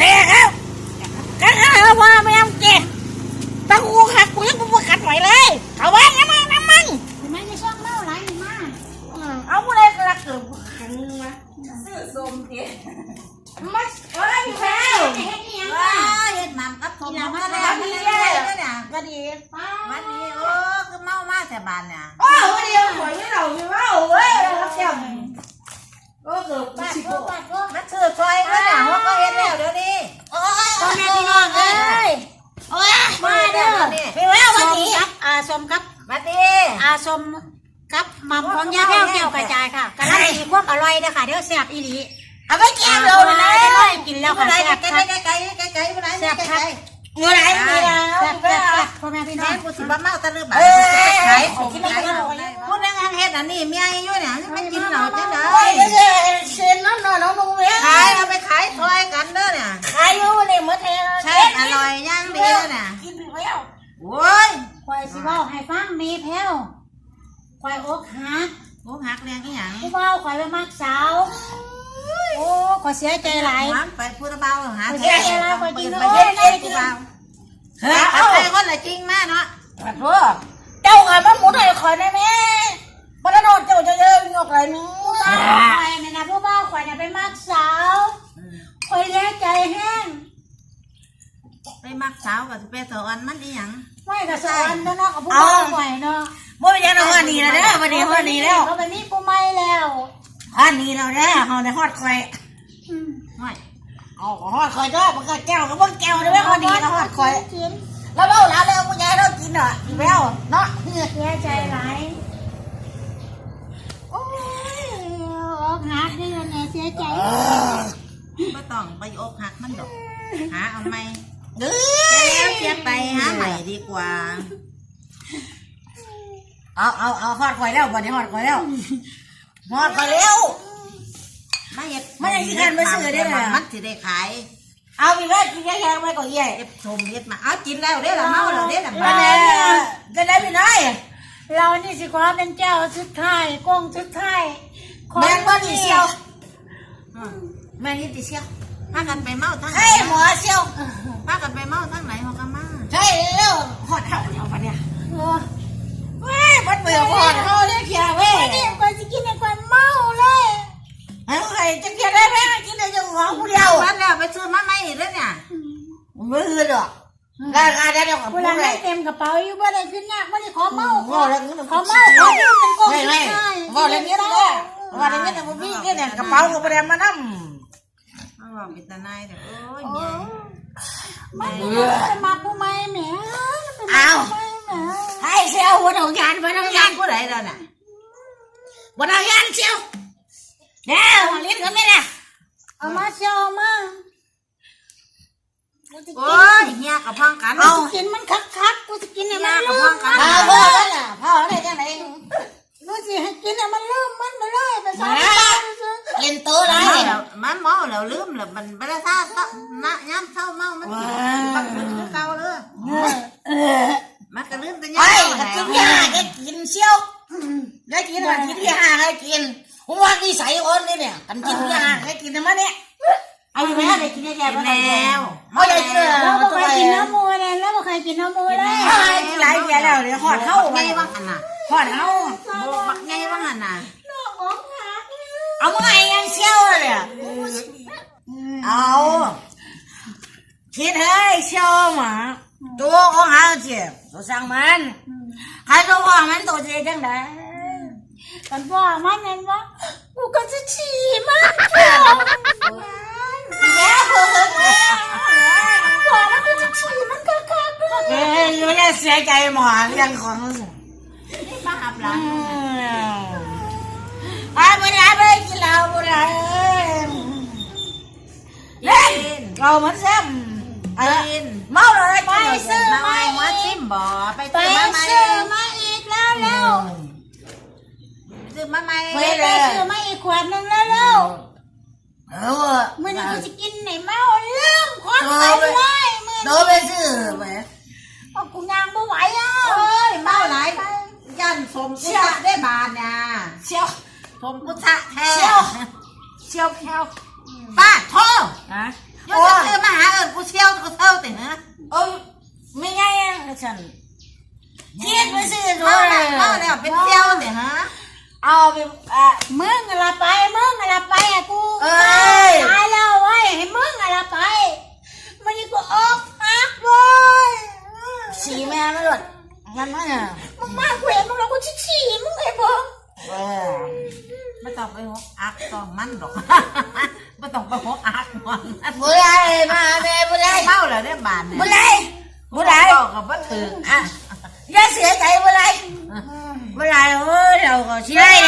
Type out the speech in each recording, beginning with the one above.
กันเสียแล้วกัดเอาว่าแม่เก๋ตะกูหักกูยังกูบ่กัดไหวเลยเอาไว้นะมึงนะมึงไม่ได้ชอบเล่าร้ายนี่มากเอาผู้ใดก็รักเกิดขังมาซื้อส้มเตี้ยมาเฮ้ยแพ้เฮ็ดอีหยังว้าอะเฮ็ดหม่ำกับผมกินแล้วมามาแล้แล้ววนี่นี่แหแหละละเนี่ยก็ดีป้าวันนี้โอ้คือเมามาแต่บ้านเนี่ยโอ้วันเดียวหวยไม่เหล่าไม่เมาเว้ยรับเจ้า โอ้เกือบบ้านสิบก็บาทก็มาซื้อซอยก็เนี่ยเขาก็เฮ็ดแล้วเดี๋ยวนี้พ่อแม่พี่น้องเอ้ยโอ้ยมาเด้อไปแวววันนี้ครับอาสมครับมาดีอาสมกับหม่ำของยาแก้วแก้วกระจายค่ะกำลังมีความอร่อยเด้อค่ะเด้อแซ่บอีหลีเอาไปกินเราเลยได้กินแล้วค่ะไกลแซ่บไกลค่ะไกลไกลไกลไกลไกลแซ่บไกลค่ะเงินไหนมีแล้วแซ่บแซ่บแซ่บพ่อแม่พี่น้แม่องกูสิบ้าเมาตะลืบเอ้ยขายของกินได้ขายก็อร่อยพูดในงานเฮ็ ดอันนี้เมียอยู่เนี่ยไม่กินเหล้าจังได๋โอ้ยเซ็นน้ำหน่อยน้องมึงเว้ยขายเอาไปขายซอยกันเด้อเนี่ยขายอยู่นี่มื้อเทใช่อร่อยย่างดีเนี่ยกินไปแล้วโอ้ยควายสิเว้าให้ฟังมีแพ้วควายอกหักโอ้หักเรียงอีหยังผู้เว้าควายไปมักสาวโอ้ขอยเสียใจหลายหวานไปพูดเบาหาเสียใจหลายกว่าจริงไปโอ้เย็ยนได้เย็นกินเบาเฮ้ยเอาเอาไปคนละจริงมากเนาะขอโทษเจ้ากับมันหมุนให้ข่อยได้แม่ บ่ได้โดนเจ้าจะเยอะยกไหลหนูข่อยนี่นะผู้เว้าข่อยน่ะไปมักสาวข่อยเสียใจแห้งไปมักสาวกับไปสอนมันอีหยังไม่ก็สอนเนาะกับผู้เว้าข่อยเนาะบ่เป็นหยังดอกว่านี่แล้วเด้อวันนี้ฮอดนี่แล้วเขาไปมีผู้ใหม่แล้วฮอดนี่แล้วเด้อเฮาได้ฮอดข่อยไม่เอาก็ฮอดข่อยก็มันก็แก้วก็บ่แก้วเด้อแม่ฮอดนี่แล้วฮอดข่อยแล้วเว้าแล้วแล้วผู้ใหญ่เรากินอะอีแววเนาะเสียใจหลายโอ้ย ออกหักนี่แน่เสียใจก็ต้องไปอกหักมันดอก หาเอาไหมเด้แล้วเสียไปหาใหม่ดีกว่า เอาเอาเอาฮอดข่อยแล้วบัดนี้ฮอดข่อยแล้วฮอดข่อยแล้วไม่เฮ็ดมันยังสิกันไปซื้อได้เลยอะมันสิได้ขายเอาอีกแล้วกินแค่ๆไปก็เย่เฮ็ดชมเฮ็ดมาเอากินแล้วเด้อละเมาแล้วเด้อละก็บ้าได้ก็ได้พี่น้อยเรานี่สิความเป็นเจ้าสุดท้ายกงสุดท้ายของ แม่นบ่นี่เชียวอืมแม่นนี่ติเชียวพากันไปเมาทั้งไหนเฮ้ยหมอเชียวพากันไปเมาทั้งไหนเขาก็มาใช่แล้วฮอดเฮาแล้วบัดเนี้ยเออเว้ยบัดเบื่อฮอดเฮาเด้อเขียเว้ยนี่ไปสิกินในควันเมาเลยไอ้ใครจะเขียได้แม่กินได้จังหวะผู้เดียววันแล้วไปซื้อมาใหม่อีกแล้วเนี่ยมือดอกกากาได้เดียวกับเวผู้ลาใดไม่เต็มกระเป๋าอยู่บ่ได้ขึ้นยากบ่ได้ขอเมาขอว่าแล้วเงินขอเมาขอที่มันกงไม่สุดไม่ท้ายว่าแล้วเงินก็ว่าแล้วเงินแต่บ่มีเงินเนี่ยกระเป๋าก็บ่ได้มานํมาบอกเป็นตานายเด้อโอ้ยเมียมันจะมาผู้ใหม่แหมอ้าวผู้ใหม่แหมให้เชียวบ่ต้องยานบ่ต้องยานผู้ใดแล้วน่ะบ่ต้องยานเชียวแล้วลิ้นก็ไม่ได้เอามาเชียวมาโอ้ยเฮียกับพ้องกันกูจะกินมันคักคักๆกูจะกินให้มันลืมเอาพาบ่นั่นน่ะพาได้จังได๋ กูจะให้กินให้มันลืมมันไปเลยไปสอนแหมกินโตได้เมาแล้วมันเมาแล้วลืมแล้วมันบ่ได้ท่าตะนะย่ำเช้าเมามันสิบักมันคือเก่าเลยมันก็ลืมแต่ย่ำไอ้เช้าก็แล้วกินยาก็กินเชียวได้กินว่ากินยาให้กินผมว่านิสัยคนนี่เนี่ยกันกินยาให้กินมาเนี่ยเอาอยู่แม่ได้กินแก่กินบ่ได้แล้วเอาได้กินเราไม่เคยกินน้ำมูเลยแล้วไม่เคยกินน้ำมูเลยหลายแก่แล้วเดี๋ยวหอดเข้าไงว่าหันน่ะ หอดเข้าบอกบักไงว่าหันน่ะน้องอกหักเอาไงยังเชี่ยวเลยเอาคิดเฮ้ยเชี่ยวมาตัวของหาเจ็บตัวสั่งมันใครตัวของมันตัวเจ๊จังไดกันว่ามันเห็นว่ากูก็จะฉี่มันเขียวแล้วบอกแล้วกูจะฉี่มันคักคักๆเลยเอ้ยไม่ได้เสียใจหมอเรื่องของ มาหับหลังไปไม่ได้ไปกินเหล้าไม่ได้เล่นเรามันแซ่บเออกินเมาเลยไปซื้อมามาหัวอีจิ้กมบ่ไปไปซื้อมาใหม่ซื้อมาอีกแล้วแล้วซื้อมาใหม่ไปซื้อมาอีกขวดหนึ่งแล้วแล้วเออมื่อนี้กูจะกินไหนเมาเรื่องคนไปเลยมื่อโดนี้ไปซื้อไป เอากูยางไม่ไหวอะ โอ้ยเมาหลายย่านสมพุทธะได้บาทเนี่ยเชียวชมพุทธะแท้เชียวเชียวเชียวป้าโทษนะยกจะเธอมาหาเอิญกูเชียวกูเท่าแต่เนอะเอ้ไม่ไงอะฉันเทียนไปซื้อตัเท่าวแล้วเท่าแล้วเป็นเชียวแต่ฮะเอาไปอะมึงอะไรไปมึงอะไรไปอะกูเอยตายแล้วเว้ยให้มึงอะไรไปมันนี่กูออกหักเลยสีแม่ไม่หลด มันไม่อะมึงมาเขวนมึงแล้วกูชี้ชี้มึงไอ้พงเออไม่ต้องไปหกอักต้องมันหรอกไม่ต้องไปหกอักมันบุไรมาแม่บุไรเท่าแล้วได้บาทเนี่ยบุไรบุไรบอกกับว่าถึงอะอย่าเสียใจบุไรบุไรเออเราก็เชื่อแล้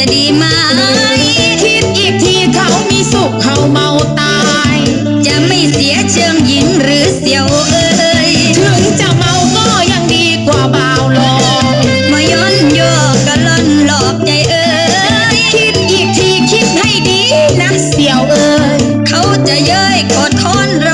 จะดีไหมคิดอีกทีเขามีสุขเขาเมาตาย จะไม่เสียเชิงหญิงหรือเสียวเอ้ยถึงจะเมาก็ยังดีกว่าบ่าวหลอกมาย้อนโยกกะล่อนหลอกใจเอ้ยคิดอีกทีคิดให้ดีนะเสียวเอ้ยเขาจะเย้ยกอดคอนร